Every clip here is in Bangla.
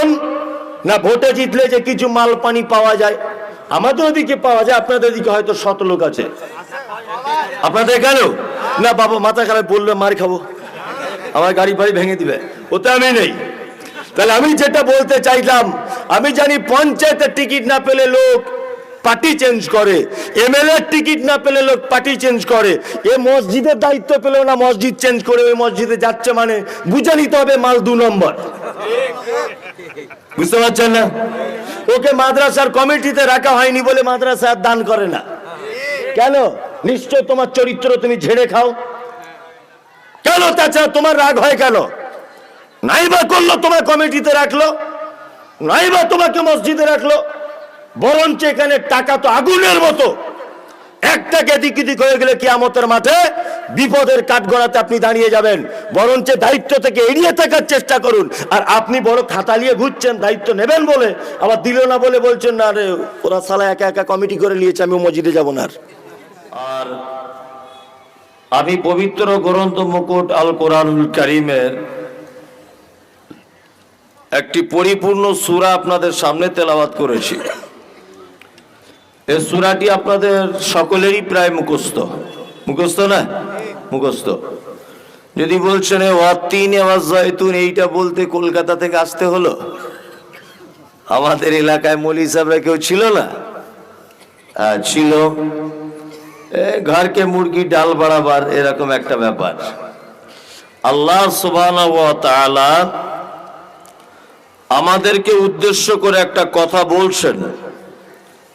বলুন না ভোটে জিতলে যে কিছু মাল পানি পাওয়া যায়, আমাদের ওদিকে পাওয়া যায়, আপনাদের দিকে হয়তো শত লোক আছে। আপনাদের এখানেও? না, বাবা, মাথা খারাপ বললে মার খাব। আমার গাড়ি ফাড়ি ভেঙে দিবে। ওতে আমি নেই। তাহলে আমি যেটা বলতে চাইলাম, আমি জানি পঞ্চায়েতের টিকিট না পেলে লোক পার্টি চেঞ্জ করে। এমএলএ টিকিট না পেলে লোক পার্টি চেঞ্জ করে। এ মসজিদের দায়িত্ব পেলেও না, মসজিদ চেঞ্জ করে ওই মসজিদে যাচ্ছে মানে বুঝে নিতে হবে মাল দু নম্বর। বুঝতে পারছেন না? ওকে মাদ্রাসার কমিটিতে রাখা হয়নি বলে মাদ্রাসা দান করে না। কেন? নিশ্চয় তোমার চরিত্র তুমি ঝেড়ে খাও। কেন তাছাড়া তোমার রাগ হয় কেন? নাইবা করল তোমার কমিটিতে রাখল, নাইবা তোমাকে মসজিদে রাখল। বরঞ্চ এখানে টাকা তো আগুনের মতো। একটা এদিক দিক হয়ে গেলে কিয়ামতের মাঠে বিপদের কাঠগড়াতে আপনি দাঁড়িয়ে যাবেন। বরঞ্চ দায়িত্ব থেকে এড়িয়ে থাকার চেষ্টা করুন। আর আপনি বড় খাতা নিয়ে ঘুরছেন, দায়িত্ব নেবেন বলে। আবার দিল না বলে বলছেন, না রে, ওরা সালা একা একা কমিটি করে নিয়েছে আমি মসজিদে যাব না আর আমি পবিত্র গ্রন্থ মুকুট আল কোরআনুল করিমের একটি পরিপূর্ণ সূরা আপনাদের সামনে তেলাওয়াত করেছি। এই সুরাটি আপনাদের সকলেরই প্রায় মুখস্থ। মুখস্থ না? মুখস্থ। যদি বলছেন ওয়াতিন আওয়াজ এইটা বলতে কলকাতা থেকে আসতে হলো? আমাদের এলাকায় মলি সাহেবরা কেউ ছিল না? হ্যাঁ, ছিল। ঘরকে মুরগি ডাল বাড়াবার এরকম একটা ব্যাপার। আল্লাহ তাআলা আমাদেরকে উদ্দেশ্য করে একটা কথা বলছেন।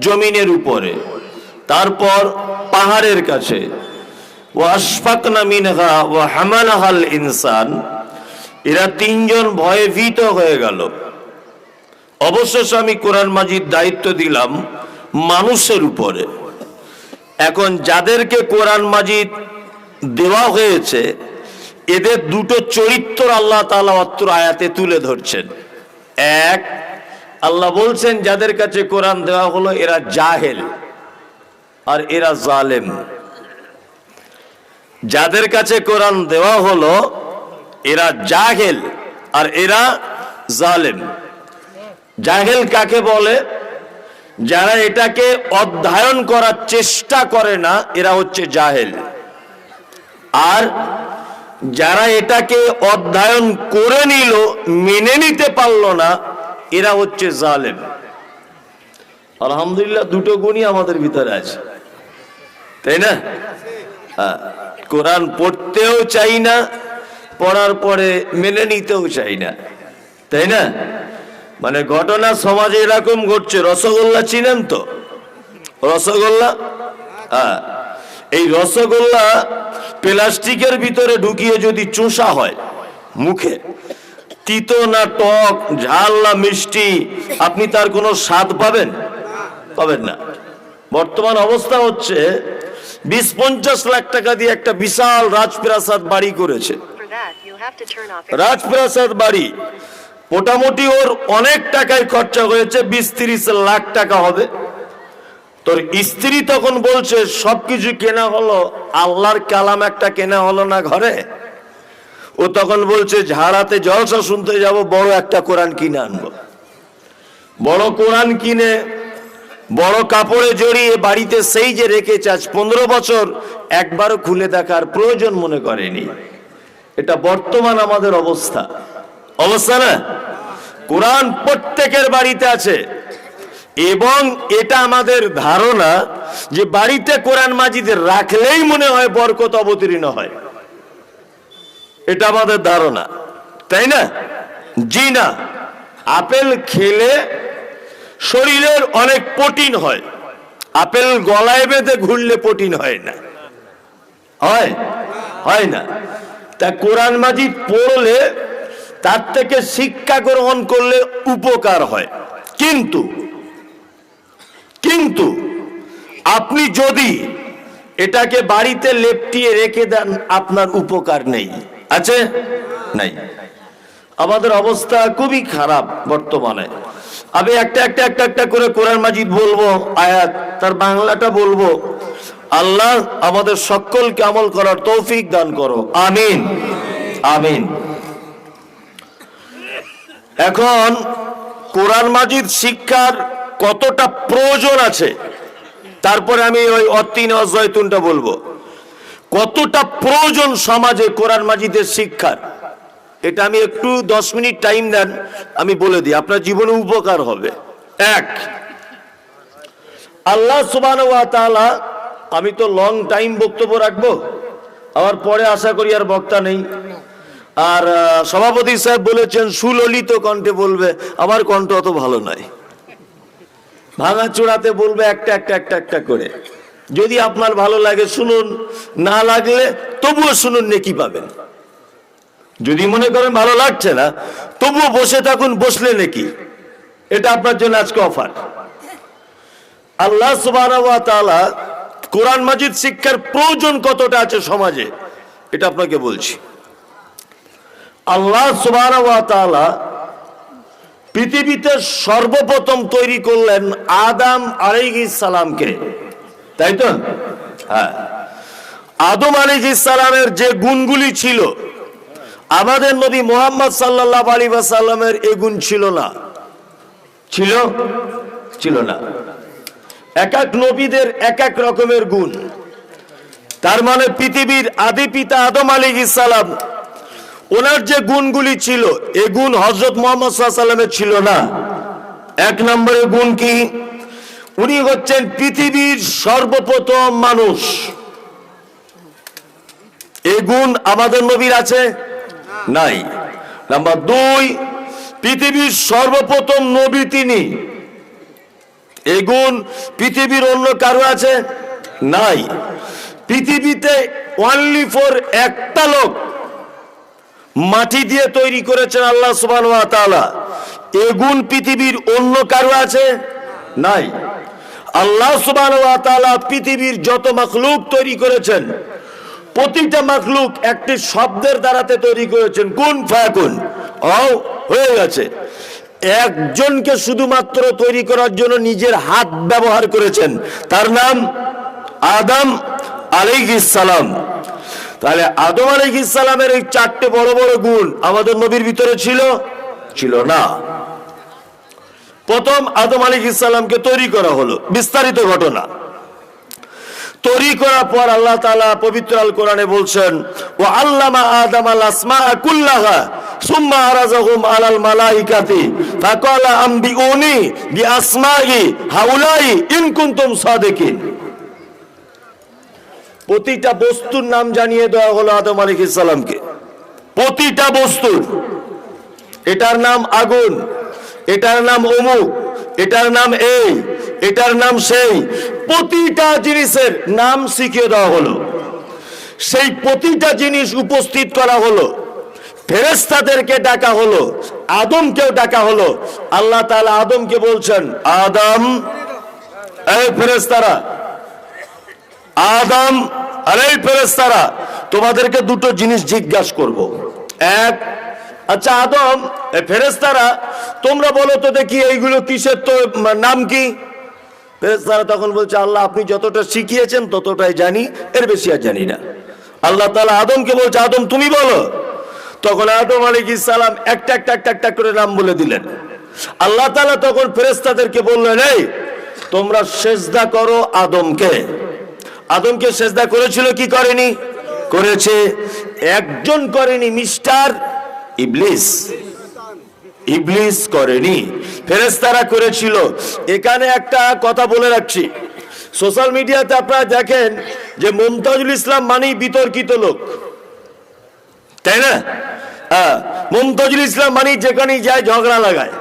জমিনের উপরে। তারপর পাহাড়ের কাছে। ইনসান। এরা তিনজন হয়ে গেল। অবশেষে আমি কোরআন মাজিদ দায়িত্ব দিলাম মানুষের উপরে। এখন যাদেরকে কোরআন মাজিদ দেওয়া হয়েছে, এদের দুটো চরিত্র আল্লাহ তাআলা অত্র আয়াতে তুলে ধরছেন। এক আল্লাহ বলছেন, যাদের কাছে কোরআন দেওয়া হলো, এরা জাহেল আর এরা জালেম। যাদের কাছে কোরআন দেওয়া হলো, এরা জাহেল আর এরা জালেম। জাহেল কাকে বলে? যারা এটাকে অধ্যয়ন করার চেষ্টা করে না, এরা হচ্ছে জাহেল। আর যারা এটাকে অধ্যয়ন করে নিল, মেনে নিতে পারল না এরা হচ্ছে জালেম। আলহামদুলিল্লাহ দুটো গুণই আমাদের ভিতরে আছে। তাই না? হ্যাঁ, কোরআন পড়তেও চাই না পড়ার পরে মেনে নিতেও চাই না। তাই না? মানে ঘটনা সমাজে এরকম ঘটছে। রসগোল্লা চিনেন তো? রসগোল্লা? হ্যাঁ এই রসগোল্লা প্লাস্টিকের ভিতরে ঢুকিয়ে যদি চোষা হয় মুখে তিতো না টক, ঝাল না মিষ্টি, আপনি তার কোনো স্বাদ পাবেন? পাবেন না। বর্তমান অবস্থা হচ্ছে বিশ পঞ্চাশ লাখ টাকা দিয়ে একটা বিশাল রাজপ্রাসাদ বাড়ি করেছে। রাজপ্রাসাদ বাড়ি, মোটামুটি ওর অনেক টাকায় খরচা হয়েছে বিশ তিরিশ লাখ টাকা হবে। তোর স্ত্রী তখন বলছে, সবকিছু কেনা হলো, আল্লাহর কালাম একটা কেনা হলো না ঘরে? ও তখন বলছে ঝাড়াতে জলসা শুনতে যাব, বড় একটা কোরআন কিনে আনব। বড় কোরআন কিনে, বড় কাপড়ে জড়িয়ে বাড়িতে সেই যে রেখেছে আজ পনেরো বছর, একবারও খুলে দেখার প্রয়োজন মনে করেনি। এটা বর্তমান আমাদের অবস্থা। অবস্থা না? কোরআন প্রত্যেকের বাড়িতে আছে। এবং এটা আমাদের ধারণা যে বাড়িতে কোরআন মাজিদের রাখলেই মনে হয় বরকত অবতীর্ণ হয়। এটা আমাদের ধারণা, তাই না? জি না। আপেল খেলে শরীরের অনেক প্রোটিন হয়। আপেল গলায় বেঁধে ঘুরলে প্রোটিন হয় না। হয়? হয় না। তা কোরআন মাজিদ পড়লে তার থেকে শিক্ষা গ্রহণ করলে উপকার হয়। কিন্তু কিন্তু আপনি যদি এটাকে বাড়িতে লেপটিয়ে রেখে দেন, আপনার উপকার নেই। আছে? নাই। আমাদের অবস্থা খুবই খারাপ বর্তমানে। আমি একটা একটা একটা একটা করে কোরআন মাজিদ বলব, আয়াত, তার বাংলাটা বলব। আল্লাহ আমাদের সকলকে আমল করার তৌফিক দান করো। আমিন। আমিন। এখন কোরআন মাজিদ শিক্ষার কতটা প্রয়োজন আছে, তারপরে আমি ওই অতীন অজয়তুনটা বলব। কতটা প্রয়োজন সমাজে কোরআন মাজিদের শিক্ষার? এটা আমি একটু দশ মিনিট টাইম দেন আমি বলে দিই, আপনার জীবনে উপকার হবে। এক, আল্লাহ সুবান আমি তো লং টাইম বক্তব্য রাখব, আবার পরে আশা করি আর বক্তা নেই। আর সভাপতি সাহেব বলেছেন, সুললিত কণ্ঠে বলবে, আমার কণ্ঠ অত ভালো নয়। ভাঙা চূড়াতে বলবে একটা একটা একটা একটা করে। যদি আপনার ভালো লাগে শুনুন, না লাগলে তবুও শুনুন নেকি পাবেন। যদি মনে করেন ভালো লাগছে না, তবুও বসে থাকুন, বসলে নাকি। এটা আপনার জন্য আজকে অফার। আল্লাহ তাআলা কোরআন মাজিদ শিক্ষার প্রয়োজন কতটা আছে সমাজে, এটা আপনাকে বলছি। আল্লাহ ওয়া পৃথিবীতে সর্বপ্রথম তৈরি করলেন আদাম আলাইহিস সালামকে। তাই তো? হ্যাঁ। আদম আলাইহিস সালামের যে গুণগুলি ছিল, আমাদের নবী মোহাম্মদ সাল্লাল্লাহু আলাইহি ওয়াসাল্লামের এই গুণ ছিল না। ছিল? ছিল না। এক এক নবীদের এক এক রকমের গুণ। তার মানে পৃথিবীর আদি পিতা আদম আলাইহিস সালাম, ওনার যে গুণগুলি ছিল, এ গুণ হজরত মোহাম্মদ সাল্লামের ছিল না। এক নম্বরের গুণ কি? উনি হচ্ছেন পৃথিবীর সর্বপ্রথম মানুষ। এ গুণ আমাদের নবীর আছে? নাই। নাম্বার দুই, পৃথিবীর সর্বপ্রথম নবী তিনি। এ গুণ পৃথিবীর অন্য কারও আছে? নাই। পৃথিবীতে অনলি ফর একটা লোক মাটি দিয়ে তৈরি করেছেন আল্লাহ সুবান এগুন পৃথিবীর অন্য কারও আছে? নাই। আল্লাহ সুবান পৃথিবীর যত মাখলুক তৈরি করেছেন, প্রতিটা মাখলুক একটি শব্দের দ্বারাতে তৈরি করেছেন। কোন ফায়াকুন হয়ে গেছে। একজনকে শুধুমাত্র তৈরি করার জন্য নিজের হাত ব্যবহার করেছেন। তার নাম আদম সালাম। তাহলে আদম ইসলামের এই চারটে বড় বড় গুণ আমাদের নবীর ভিতরে ছিল? ছিল না। প্রথম আদম আলাইহ ইসলামকে তৈরি করা হলো। বিস্তারিত ঘটনা। তৈরি করার পর আল্লাহ তাআলা পবিত্র আল কোরআনে বলছেন ও আল্লামা আদম আল আসমা কুল্লাহা, সুম্মা মালাইকাতি, ফাকালা হাউলাই ইন কুনতুম সাদিকিন। প্রতিটা বস্তুর নাম জানিয়ে দেওয়া হলো আদম আলী ইসলামকে প্রতিটা বস্তুর। এটার নাম আগুন। এটার নাম অমুক এটার নাম এই, এটার নাম সেই। প্রতিটা জিনিসের নাম শিখিয়ে দেওয়া হলো। সেই প্রতিটা জিনিস উপস্থিত করা হলো। ফেরেস্তাদেরকে ডাকা হলো, আদমকেও ডাকা হলো। আল্লাহ তাআলা আদমকে বলছেন, আদম, এই ফেরেস্তারা আদম আরে ফেরেস্তারা তোমাদেরকে দুটো জিনিস জিজ্ঞাসা করব। এক আচ্ছা আদম ফেরেস্তারা তোমরা বলো তো দেখি এইগুলো কিসের তো নাম কি? ফেরেস্তারা তখন বলছে, আল্লাহ, আপনি যতটা শিখিয়েছেন ততটাই জানি, এর বেশি আর জানি না। আল্লাহ তালা আদমকে বলছে, আদম, তুমি বলো। তখন আদম আলাইহিস সালাম একটা একটা একটা একটা করে নাম বলে দিলেন। আল্লাহ তালা তখন ফেরেস্তাদেরকে বললেন, এই, তোমরা সেজদা করো আদমকে। আদমকে সেজদা করেছিল, কি করেনি? করেছে। একজন করেনি, মিস্টার ইবলিস ইবলিস করেনি ফেরেস্তারা করেছিল। এখানে একটা কথা বলে রাখছি। সোশ্যাল মিডিয়াতে আপনারা দেখেন যে মুমতাজুল ইসলাম মানেই বিতর্কিত লোক। তাই না? হ্যাঁ মুমতাজুল ইসলাম মানেই যেখানেই যায় ঝগড়া লাগায়।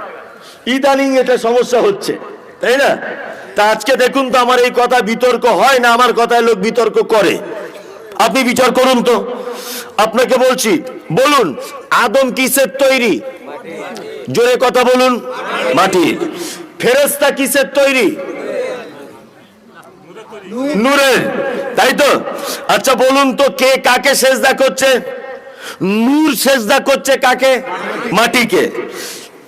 ইদানিং এটা সমস্যা হচ্ছে, তাই না? তা আজকে দেখুন তো আমার এই কথা বিতর্ক হয় না? আমার কথায় লোক বিতর্ক করে। আপনি বিচার করুন তো। আপনাকে বলছি, বলুন, আদম কিসের তৈরি? জোরে কথা বলুন। মাটির ফেরেস্তা কিসের তৈরি? নূরের। তাই তো? আচ্ছা বলুন তো, কে কাকে সেজদা করছে? নূর সেজদা করছে কাকে? মাটিকে।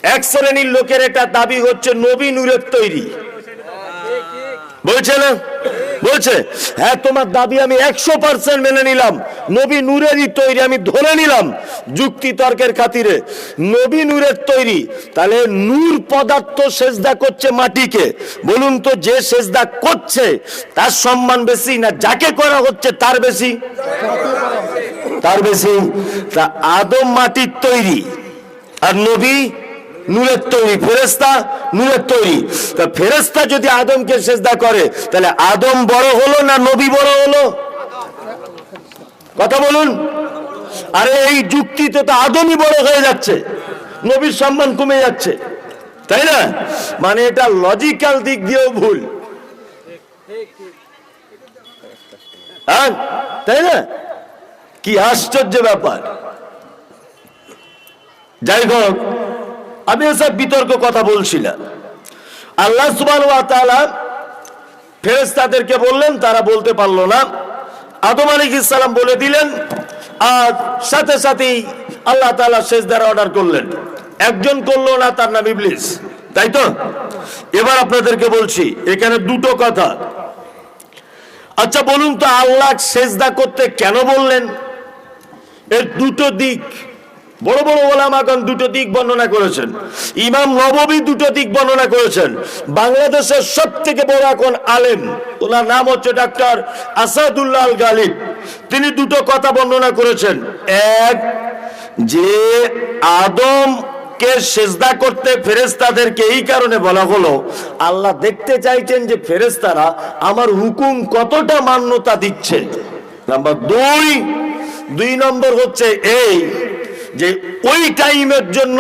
এক শ্রেণির লোকের এটা দাবি হচ্ছে, নবী নূরের তৈরি। বলছে না? বলছে হ্যাঁ তোমার দাবি আমি একশো পার্সেন্ট মেনে নিলাম। নবী নূরেরই তৈরি, আমি ধরে নিলাম যুক্তি তর্কের খাতিরে। নবী নূরের তৈরি। তাহলে নূর পদার্থ সেজদা করছে মাটিকে। বলুন তো, যে সেজদা করছে, তার সম্মান বেশি না যাকে করা হচ্ছে তার বেশি? তার বেশি। তা আদম মাটির তৈরি। আর নবী নূরের তৈরি ফেরেস্তা নূরের তৈরি। তা ফেরেস্তা যদি আদমকে সেজদা করে, তাহলে আদম বড় হলো না নবী বড় হলো? কথা বলুন। আরে এই যুক্তিতে তো আদমই বড় হয়ে যাচ্ছে, নবীর সম্মান কমে যাচ্ছে। তাই না? মানে এটা লজিক্যাল দিক দিয়েও ভুল। হ্যাঁ? তাই না? কি আশ্চর্য ব্যাপার। যাই হোক আমি এসব বিতর্ক কথা বলছি না। আল্লাহ সুবাহ ফেরেস্তাদেরকে বললেন, তারা বলতে পারল না। আদম আলী ইসলাম বলে দিলেন, আর সাথে সাথেই আল্লাহ তালা শেষদার অর্ডার করলেন। একজন করল না, তার নাম ইবলিস। তাই তো? এবার আপনাদেরকে বলছি, এখানে দুটো কথা। আচ্ছা বলুন তো আল্লাহ সেজদা করতে কেন বললেন? এর দুটো দিক। বড় বড় ওলামাগণ দুটো দিক বর্ণনা করেছেন। ইমাম নববী দুটো দিক বর্ণনা করেছেন। বাংলাদেশের সব থেকে বড় এখন আলেম? ওনার নাম হচ্ছে ডাক্তার আসাদুল্লাহ আল গালিব। তিনি দুটো কথা বর্ণনা করেছেন। এক, যে আদম কে সেজদা করতে ফেরেস্তাদেরকে এই কারণে বলা হলো, আল্লাহ দেখতে চাইছেন যে ফেরেস্তারা আমার হুকুম কতটা মান্যতা দিচ্ছে নাম্বার দুই দুই নম্বর হচ্ছে এই যে ওই টাইমের জন্য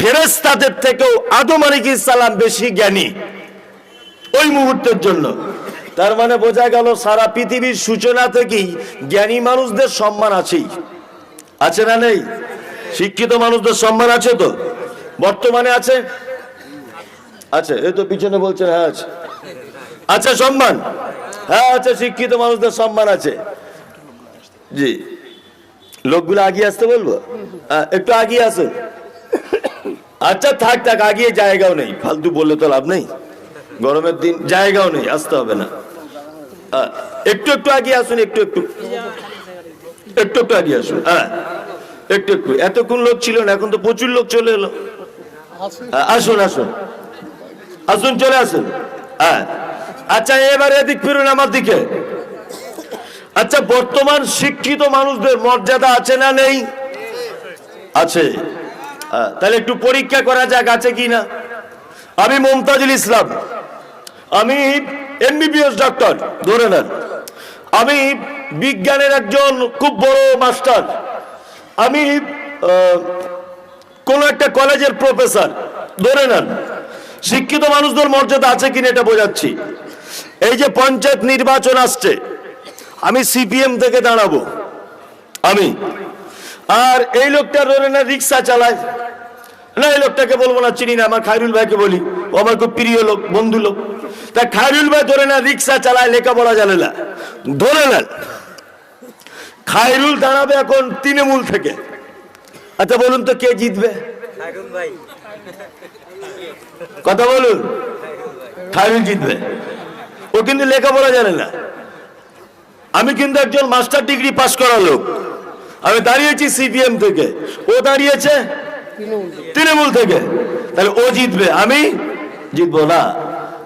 ফেরেস্তাদের থেকেও আদম আলিক ইসালাম বেশি জ্ঞানী ওই মুহূর্তের জন্য। তার মানে বোঝা গেল সারা পৃথিবীর সূচনা থেকেই জ্ঞানী মানুষদের সম্মান আছেই। আছে না নেই? শিক্ষিত মানুষদের সম্মান আছে তো? বর্তমানে আছে? আছে, এই তো পিছনে বলছেন হ্যাঁ আছে। আছে সম্মান? হ্যাঁ আছে, শিক্ষিত মানুষদের সম্মান আছে। জি। লোকগুলো আগিয়ে আসতে বলব? একটু আগিয়ে আসুন। আচ্ছা থাক থাক, আগিয়ে জায়গাও নেই। ফালতু বললে তো লাভ নেই। গরমের দিন জায়গাও নেই, আসতে হবে না। একটু একটু আগিয়ে আসুন, একটু একটু। একটু একটু আগিয়ে আসুন হ্যাঁ একটু একটু। এতক্ষণ লোক ছিল না, এখন তো প্রচুর লোক চলে এলো। আসুন আসুন। আসুন, চলে আসুন। হ্যাঁ আচ্ছা এবারে এদিক ফিরুন আমার দিকে। আচ্ছা বর্তমান শিক্ষিত মানুষদের মর্যাদা আছে না নেই? আছে। তাহলে একটু পরীক্ষা করা যাক, আছে কি না? আমি মমতাজুল ইসলাম। আমি এমবিবিএস ডক্টর ধরে নেন। আমি বিজ্ঞানের একজন খুব বড় মাস্টার। আমি কোন একটা কলেজের প্রফেসর, ধরে নেন। শিক্ষিত মানুষদের মর্যাদা আছে কিনা এটা বোঝাচ্ছি। এই যে পঞ্চায়েত নির্বাচন আসছে সিপিএম থেকে দাঁড়াবো। আমি। আর এই লোকটা ধরে না রিক্সা চালায়। না এই লোকটাকে বলব না চিনি না আমার খায়রুল ভাইকে বলি। ও আমার খুব প্রিয় লোক বন্ধু লোক। তা খায়রুল ভাই ধরে না রিক্সা চালায় লেখাপড়া জানে না। ধরে নেন খায়রুল দাঁড়াবে এখন তৃণমূল থেকে। আচ্ছা বলুন তো কে জিতবে? কথা বলুন। খায়রুল জিতবে। ও কিন্তু লেখাপড়া জানে না। আমি কিন্তু একজন মাস্টার ডিগ্রি পাস করা লোক। আমি দাঁড়িয়েছি সিপিএম থেকে। ও দাঁড়িয়েছে তৃণমূল থেকে। তাহলে ও জিতবে, আমি জিতবো না।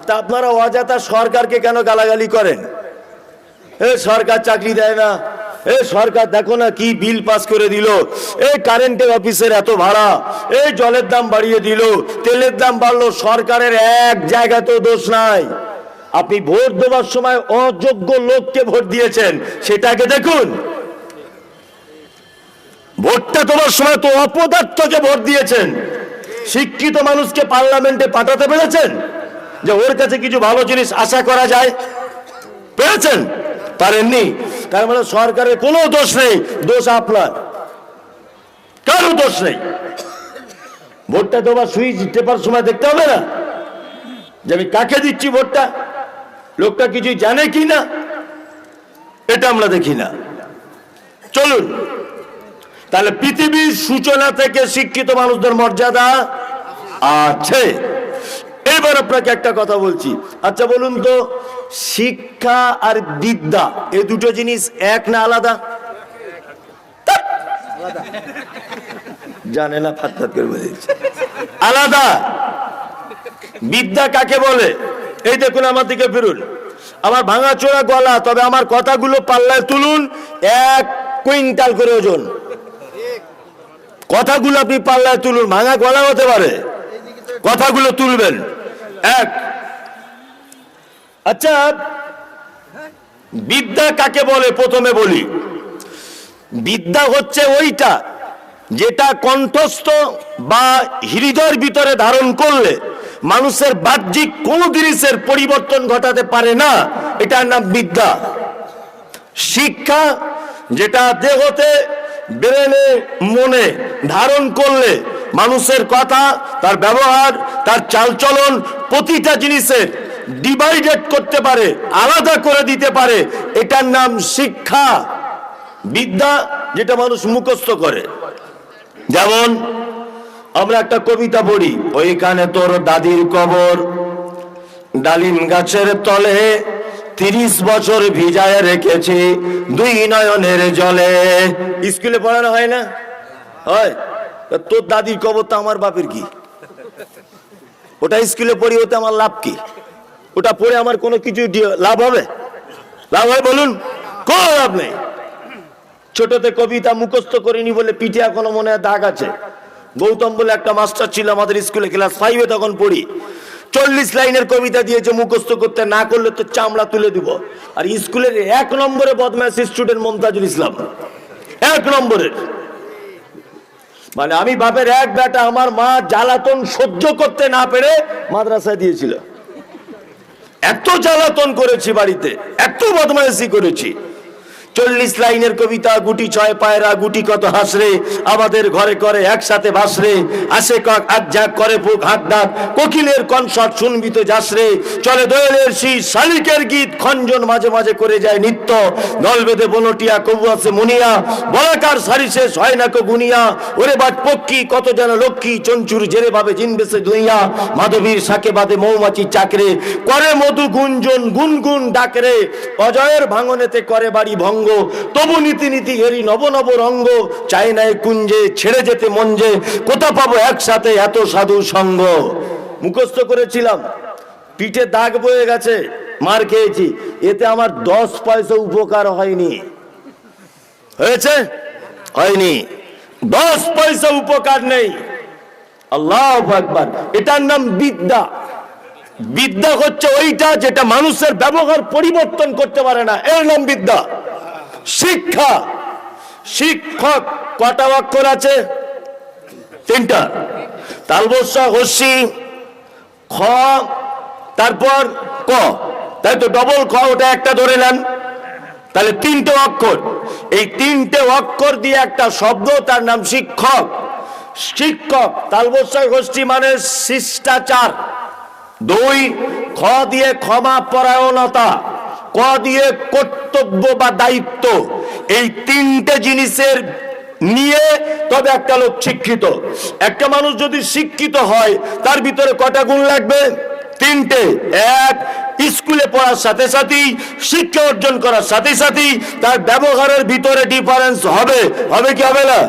তা আপনারা অযথা সরকারকে কেন গালাগালি করেন? এ সরকার চাকরি দেয় না। এ সরকার দেখো না কি বিল পাস করে দিল। এই কারেন্টের অফিসের এত ভাড়া। এই জলের দাম বাড়িয়ে দিল। তেলের দাম বাড়লো। সরকারের এক জায়গাতেও দোষ নাই। আপনি ভোট দেওয়ার সময় অযোগ্য লোককে ভোট দিয়েছেন, সেটাকে দেখুন। ভোটটা দেওয়ার সময় তো অপদার্থকে ভোট দিয়েছেন। শিক্ষিত মানুষকে পার্লামেন্টে পাঠাতে পেরেছেন? যে ওর কাছে কিছু ভালো জিনিস আশা করা যায়, পেরেছেন? পারেননি। তার মানে সরকারের কোনো দোষ নেই, দোষ আপনার। কারও দোষ নেই। ভোটটা দেওয়ার সুইচ টেপার সময় দেখতে হবে না। যে আমি কাকে দিচ্ছি ভোটটা? লোকটা কিছু জানে কি না, এটা আমরা দেখি না। চলুন, তাহলে পৃথিবীর সূচনা থেকে শিক্ষিত মানুষদের মর্যাদা আছে। এবার আপনাকে একটা কথা বলছি। আচ্ছা বলুন তো, শিক্ষা আর বিদ্যা, এই দুটো জিনিস এক না আলাদা? জানে না ফাত করে বলে আলাদা। বিদ্যা কাকে বলে? এই দেখুন আমার দিকে ফিরুন আমার ভাঙাচোরা গলা, তবে আমার কথাগুলো পাল্লায় তুলুন, এক কুইন্টাল করে ওজন। কথাগুলো আপনি পাল্লায় তুলুন, ভাঙা গলা হতে পারে। কথাগুলো তুলবেন। এক। আচ্ছা বিদ্যা কাকে বলে? প্রথমে বলি। বিদ্যা হচ্ছে ওইটা যেটা কণ্ঠস্থ বা হৃদয়ের ভিতরে ধারণ করলে মানুষের বাহ্যিক কোন জিনিসের পরিবর্তন ঘটাতে পারে না। এটার নাম বিদ্যা। শিক্ষা যেটা দেহতে, ব্রেনে, মনে ধারণ করলে মানুষের কথা, তার ব্যবহার, তার চালচলন প্রতিটা জিনিসের ডিভাইডেড করতে পারে, আলাদা করে দিতে পারে। এটার নাম শিক্ষা। বিদ্যা যেটা মানুষ মুখস্থ করে। যেমন আমরা একটা কবিতা পড়ি, ওইখানে তোর দাদির কবর। ডালিম গাছের তলে তিরিশ বছর ভিজায় রেখেছি দুই নয়নের জলে। স্কুলে পড়ানো হয় না? হয়? তোর দাদির কবর তো আমার বাপের কি? ওটা স্কুলে পড়ি, ওতে আমার লাভ কি? ওটা পড়ে আমার কোনো কিছু লাভ হবে? লাভ হয় বলুন, কোনো লাভ নেই। ছোটতে কবিতা মুখস্থ করিনি বলে পিঠে এখনও মনে হয় দাগ আছে। গৌতম বলে একটা মাস্টার ছিল আমাদের স্কুলে, ক্লাস ফাইভে তখন পড়ি। চল্লিশ লাইনের কবিতা দিয়েছে, মুখস্থ করতে না করলে তো চামড়া তুলে দিব। আর স্কুলের এক নম্বরে বদমাস স্টুডেন্ট মমতাজুল ইসলাম। এক নম্বরের মানে আমি বাপের এক বেটা, আমার মা জ্বালাতন সহ্য করতে না পেরে মাদ্রাসায় দিয়েছিল। এত জ্বালাতন করেছি বাড়িতে, এত বদমাইশি করেছি। চল্লিশ লাইনের কবিতা, গুটি ছয় পায়রা, গুটি কত হাসরে, আমাদের ঘরে করে একসাথে ভাসরে আসে কক আজ ঝাঁক করে বুক হাত ডাক কোকিলের কনসার্ট শুনবি তো যাসরে। চলে দোয়েলের শীষ শালিকের গীত, খঞ্জন মাঝে মাঝে করে যায় নিত্য। দল বেঁধে বনটিয়া, কবু আছে মুনিয়া, বলাকার সারি শেষ হয় না কো গুনিয়া। ওরে বাট পক্ষী, কত যেন লক্ষ্মী, চঞ্চুর জেরে ভাবে জিন বেসে দুইয়া। মাধবীর শাকে বাদে মৌমাছি চাকরে, করে মধু গুঞ্জন, গুনগুন ডাকরে। অজয়ের ভাঙনেতে করে বাড়ি ভঙ্গ তবু নীতি নীতি এরি নব নব রঙ্গ, চাই নাই কুঞ্জে, ছেড়ে যেতে মঞ্জে কোথা পাবো একসাথে এত সাধু সঙ্গ? মুখস্থ করেছিলাম, পিঠে দাগ বয়ে গেছে, মার খেয়েছি, এতে আমার দশ পয়সা উপকার হয়নি। হয়েছে? হয়নি। দশ পয়সা উপকার নেই। আল্লাহ একবার এটার নাম বিদ্যা। বিদ্যা হচ্ছে ওইটা যেটা মানুষের ব্যবহার পরিবর্তন করতে পারে না। এর নাম বিদ্যা। শিক্ষা। শিক্ষক কটা অক্ষর আছে? তিনটা। তালবস্যা হস্যি, খ, তারপর ক। তাই তো ডবল খ, ওটা একটা ধরে নেন। তাহলে তিনটে অক্ষর। এই তিনটে অক্ষর দিয়ে একটা শব্দ, তার নাম শিক্ষক। শিক্ষক তালবস্যা গোষ্ঠী মানে শিষ্টাচার। দুই, খ দিয়ে ক্ষমা পরায়ণতা। ক দিয়ে কর্তব্য বা দায়িত্ব, এই তিনটে জিনিসের নিয়ে তবে একটা লোক শিক্ষিত। একটা মানুষ যদি শিক্ষিত হয়, তার ভিতরে কটা গুণ লাগবে? তিনটে। এক, স্কুলে পড়ার সাথে সাথেই, শিক্ষা অর্জন করার সাথে সাথেই তার ব্যবহারের ভিতরে ডিফারেন্স হবে। হবে কি হবে না?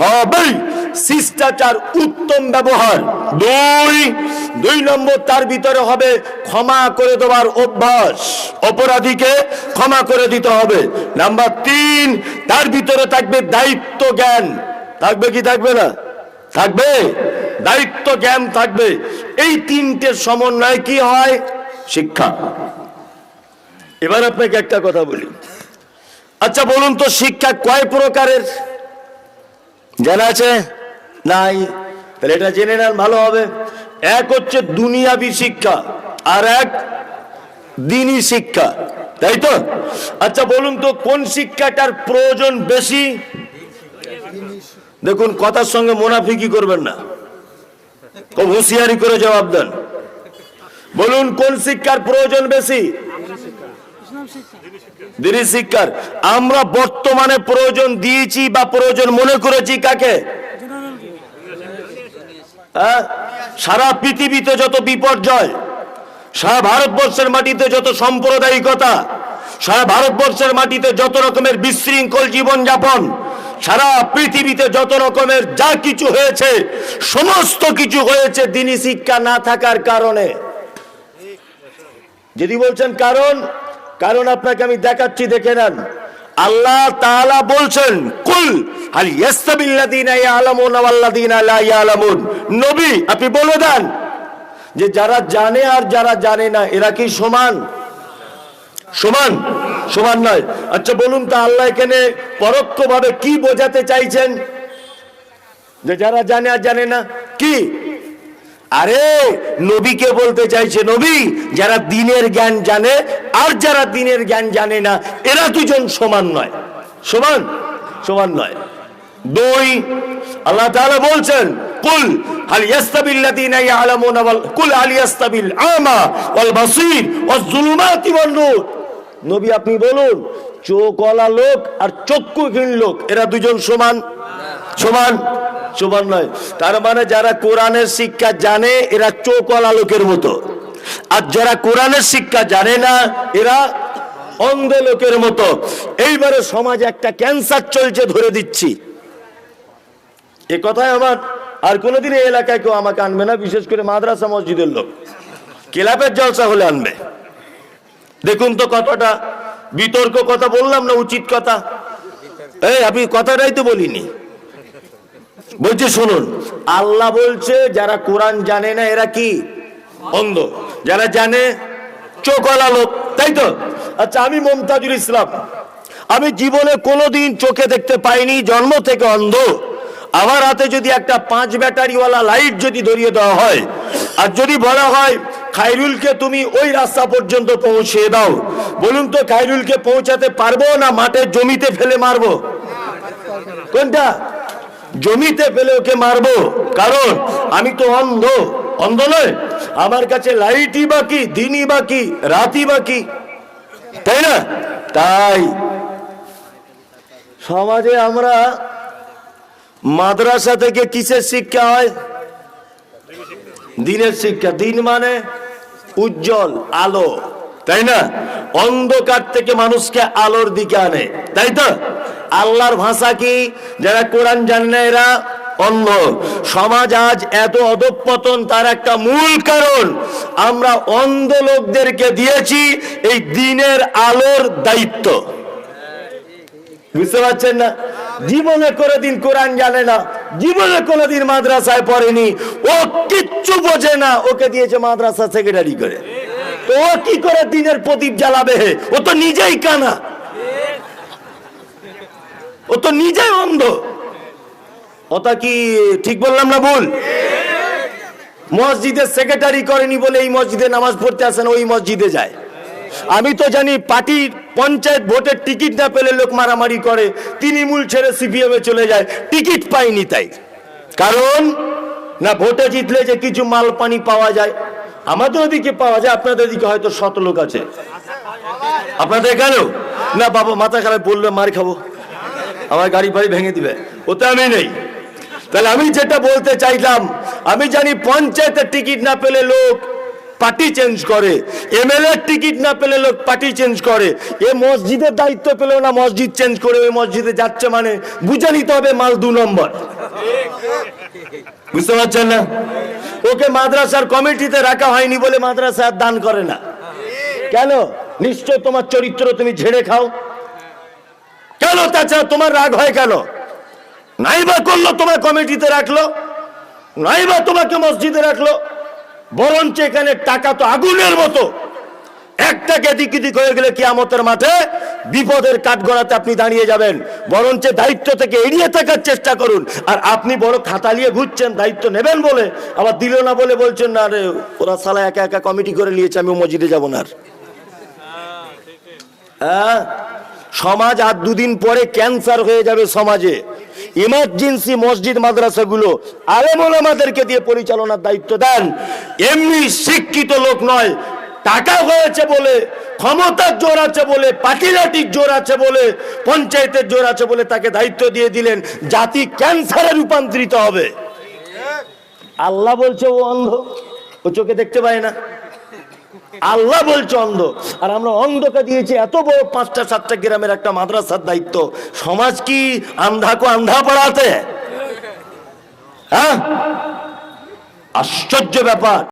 হবেই। শিষ্টাচার উত্তম ব্যবহার। দুই দুই নম্বর তার ভিতরে হবে ক্ষমা করে দেওয়ার অভ্যাস। অপরাধীকে ক্ষমা করে দিতে হবে। নাম্বার তিন, তার ভিতরে থাকবে দায়িত্ব জ্ঞান। থাকবে কি থাকবে না? থাকবে। দায়িত্ব জ্ঞান থাকবে। এই তিনটে সমন্বয় কি হয়? শিক্ষা। এবার আপনাকে একটা কথা বলি। আচ্ছা বলুন তো শিক্ষা কয় প্রকারের? জানা আছে? নাই। তাহলে এটা জেনে নেন, ভালো হবে। এক হচ্ছে দুনিয়াবি শিক্ষা, আর এক দিনী শিক্ষা। তাই তো? আচ্ছা বলুন তো, কোন শিক্ষাটার প্রয়োজন বেশি? দেখুন, কথার সঙ্গে মোনাফিকি করবেন না। খুব হুঁশিয়ারি করে জবাব দেন। বলুন, কোন শিক্ষার প্রয়োজন বেশি? দিনী শিক্ষার। আমরা বর্তমানে প্রয়োজন দিয়েছি বা প্রয়োজন মনে করেছি কাকে? হ্যাঁ? সারা পৃথিবীতে যত বিপর্যয়, সারা ভারতবর্ষের মাটিতে যত সাম্প্রদায়িকতা, সারা ভারতবর্ষের মাটিতে যত রকমের বিশৃঙ্খল জীবনযাপন, সারা পৃথিবীতে যত রকমের যা কিছু হয়েছে, সমস্ত কিছু হয়েছে দিনী শিক্ষা না থাকার কারণে যদি বলছেন কারণ কারণ আপনাকে আমি দেখাচ্ছি, দেখে নেন আল্লাহ বলছেন কুল আল লা ইয়ালামুন। নবী, আপনি বলে দেন যে যারা জানে আর যারা জানে না, এরা কি সমান? সমান? সমান নয়। আচ্ছা বলুন তো আল্লাহ এখানে পরোক্ষভাবে কি বোঝাতে চাইছেন? যে যারা জানে আর জানে না, কি? আরে নবীকে বলতে চাইছে? নবী, যারা দিনের জ্ঞান জানে আর যারা দিনের জ্ঞান জানে না, এরা দুজন সমান নয়। সমান? সমান নয়। দুই, আল্লাহ তাআলা বলছেন, কুল হাল ইয়াস্তাবিল্লাযিনা ইয়ালামুনা ওয়াল, কুল হাল ইয়াস্তাবিল আমা ওয়াল বাসীর ওয়াজ যুলুমাতি ওয়ান নূর। নবী, আপনি বলুন, চোখওয়ালা লোক আর চক্ষুহীন লোক, এরা দুজন সমান? সমান? সমান নয়। তার মানে যারা কোরআনের শিক্ষা জানে, এরা চোখওয়ালা লোকের মতো। আর যারা কোরআনের শিক্ষা জানে না, এরা অন্ধ লোকের মতো। এইবারে সমাজে একটা ক্যান্সার চলছে ধরে দিচ্ছি। এ কথায় আমার আর কোনোদিন এই এলাকায় কেউ আমাকে আনবে না, বিশেষ করে মাদ্রাসা মসজিদের লোক। ক্লাবের জলসা হলে আনবে। দেখুন তো কতটা বিতর্ক কথা বললাম না, উচিত কথা? এই, আমি কথাটাই তো বলিনি। বলছে, শুনুন, আল্লাহ বলছে, যারা কোরআন জানে না, এরা কি? অন্ধ। যারা জানে, চোখওয়ালা লোক, তাই তো? আচ্ছা আমি মমতাজুল ইসলাম। আমি জীবনে কোনোদিন চোখে দেখতে পাইনি, জন্ম থেকে অন্ধ। আমার হাতে যদি একটা পাঁচ ব্যাটারিওয়ালা লাইট যদি ধরিয়ে দেওয়া হয়, আর যদি বলা হয় খাইরুলকে তুমি ওই রাস্তা পর্যন্ত পৌঁছে দাও। বলুন তো খাইরুলকে পৌঁছাতে পারব না মাঠের জমিতে ফেলে মারবো? কোনটা? জমিতে ফেলে ওকে মারবো। কারণ, আমি তো অন্ধ। অন্ধ নয়, আমার কাছে লাইটই বাকি, দিনই বাকি, রাতই বাকি। তাই না? তাই। সমাজে আমরা মাদ্রাসা থেকে কিসের শিক্ষা হয়? দিনের শিক্ষা। দিন মানে উজ্জ্বল, আলো। তাই না? অন্ধকার থেকে মানুষকে আলোর দিকে আনে। তাই তো? আল্লাহর ভাষা কি? যারা কোরআন জানে এরা অন্ধ। সমাজ আজ এত অধঃপতন, তার একটা মূল কারণ, আমরা অন্ধ লোকদেরকে দিয়েছি এই দিনের আলোর দায়িত্ব। বুঝতে পারছেন না? জীবনে কোনোদিন কোরআন জানে না, জীবনে কোনোদিন মাদ্রাসায় পড়েনি। ও কিচ্ছু বোঝে না, ওকে দিয়েছে মাদ্রাসা সেক্রেটারি করে। ও কি করে দিনের প্রদীপ জ্বালাবে? ও তো নিজেই কানা। ও তো নিজেই অন্ধ। ওটা কি ঠিক বললাম না ভুল? মসজিদের সেক্রেটারি করেনি বলে এই মসজিদে নামাজ পড়তে আসে না, ওই মসজিদে যায়। আমি তো জানি পার্টির পঞ্চায়েত ভোটের টিকিট না পেলে লোক মারামারি করে, তৃণমূল ছেড়ে সিপিএম চলে যায়, টিকিট পাইনি তাই। কারণ, না ভোটে জিতলে যে কিছু মাল পানি পাওয়া যায়, আমাদের ওদিকে পাওয়া যায়, আপনাদের দিকে হয়তো শত লোক আছে। আপনাদের কেন না, বাবা মাথা খারাপ বললে মার খাব। আমার গাড়ি ফাড়ি ভেঙে দিবে। ওতে আমি নেই। তাহলে আমি যেটা বলতে চাইলাম, আমি জানি পঞ্চায়েতের টিকিট না পেলে লোক পার্টি চেঞ্জ করে, এমএলএ টিকিট না পেলে লোক পার্টি চেঞ্জ করে, এ মসজিদের দায়িত্ব পেলেও না মসজিদ চেঞ্জ করে ওই মসজিদে যাচ্ছে মানে বুঝে নিতে হবে মাল দু নম্বর। বুঝতে পারছেন না? ওকে মাদ্রাসার কমিটিতে রাখা হয়নি বলে মাদ্রাসা দান করে না। কেন? নিশ্চয় তোমার চরিত্র তুমি ঝেড়ে খাও। কেন? তাছাড়া তোমার রাগ হয় কেন? নাইবা করল তোমার কমিটিতে রাখল, নাইবা তোমাকে মসজিদে রাখল। বরঞ্চ এখানে টাকা তো আগুনের মতো। একটাকে এদিক হয়ে গেলে কিয়ামতের মাঠে বিপদের কাঠগড়াতে আপনি দাঁড়িয়ে যাবেন। বরঞ্চ দায়িত্ব থেকে এড়িয়ে থাকার চেষ্টা করুন। আর আপনি বড় খাতা নিয়ে ঘুরছেন, দায়িত্ব নেবেন বলে। আবার দিল না বলে বলছেন, না রে, ওরা সালা একা একা কমিটি করে নিয়েছে আমি মসজিদে যাব না আর। হ্যাঁ? সমাজ আর দুদিন পরে ক্যান্সার হয়ে যাবে সমাজে। ইমার্জেন্সি মসজিদ মাদ্রাসাগুলো আলেমোলামাদেরকে দিয়ে পরিচালনার দায়িত্ব দেন। এমনি শিক্ষিত লোক নয়, টাকা হয়েছে বলে, ক্ষমতার জোর আছে বলে, পাটিলাটির জোর আছে বলে, পঞ্চায়েতের জোর আছে বলে তাকে দায়িত্ব দিয়ে দিলেন। জাতি ক্যান্সারে রূপান্তরিত হবে। আল্লাহ বলছে, ও অন্ধ, ও চোখে দেখতে পায় না। আল্লাহ বলছে অন্ধ। আর আমরা অন্ধকে দিয়েছি এত বড় পাঁচটা, সাতটা গ্রামের একটা মাদ্রাসার দায়িত্ব। সমাজ কি আন্ধাকো আন্ধা পড়াতে? হ্যাঁ? আশ্চর্য ব্যাপার।